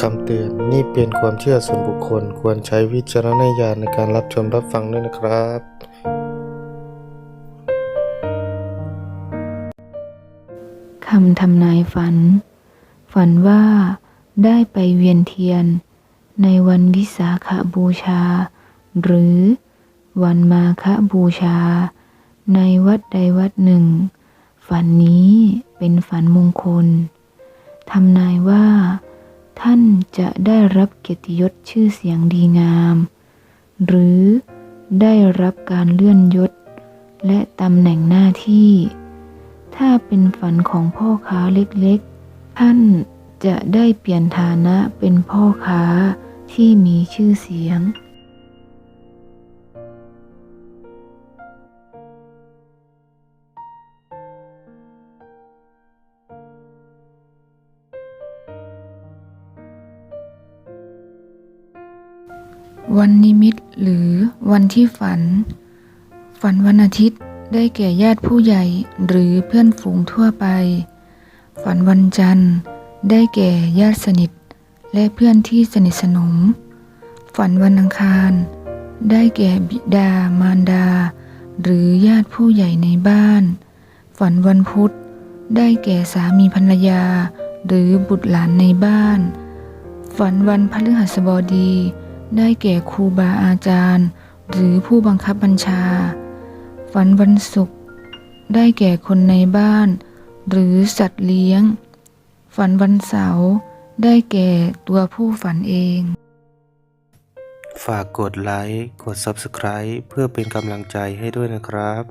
คำเตือน นี่เป็นความเชื่อส่วนบุคคล ควรใช้วิจารณญาณในการรับชมรับฟังด้วยนะครับ คำทำนายฝัน ฝันว่าได้ไปเวียนเทียน ในวันวิสาขบูชา หรือวันมาฆบูชา ในวัดใดวัดหนึ่ง ฝันนี้เป็นฝันมงคลทำนายว่า ท่านจะได้รับเกียรติยศชื่อเสียงดีงาม หรือได้รับการเลื่อนยศ และตำแหน่งหน้าที่ ถ้าเป็นฝันของพ่อค้าเล็กๆ ท่านจะได้เปลี่ยนฐานะเป็นพ่อค้าที่มีชื่อเสียง วันนิมิตหรือวันที่ฝัน ฝันวันอาทิตย์ได้แก่ญาติผู้ใหญ่หรือเพื่อนฝูงทั่วไป ฝันวันจันทร์ ได้แก่ญาติสนิท และเพื่อนที่สนิทสนม ฝันวันอังคาร ได้แก่บิดามารดา หรือญาติผู้ใหญ่ในบ้าน ฝันวันพุธ ได้แก่สามีภรรยา หรือบุตรหลานในบ้าน ฝันวันพฤหัสบดี ได้แก่ครูบาอาจารย์ หรือผู้บังคับบัญชา ฝันวันศุกร์ได้แก่คนในบ้าน หรือสัตว์เลี้ยง ฝันวันเสาร์ได้แก่ตัวผู้ฝันเอง ฝากกดไลค์ กด Subscribe เพื่อเป็นกำลังใจให้ด้วยนะครับ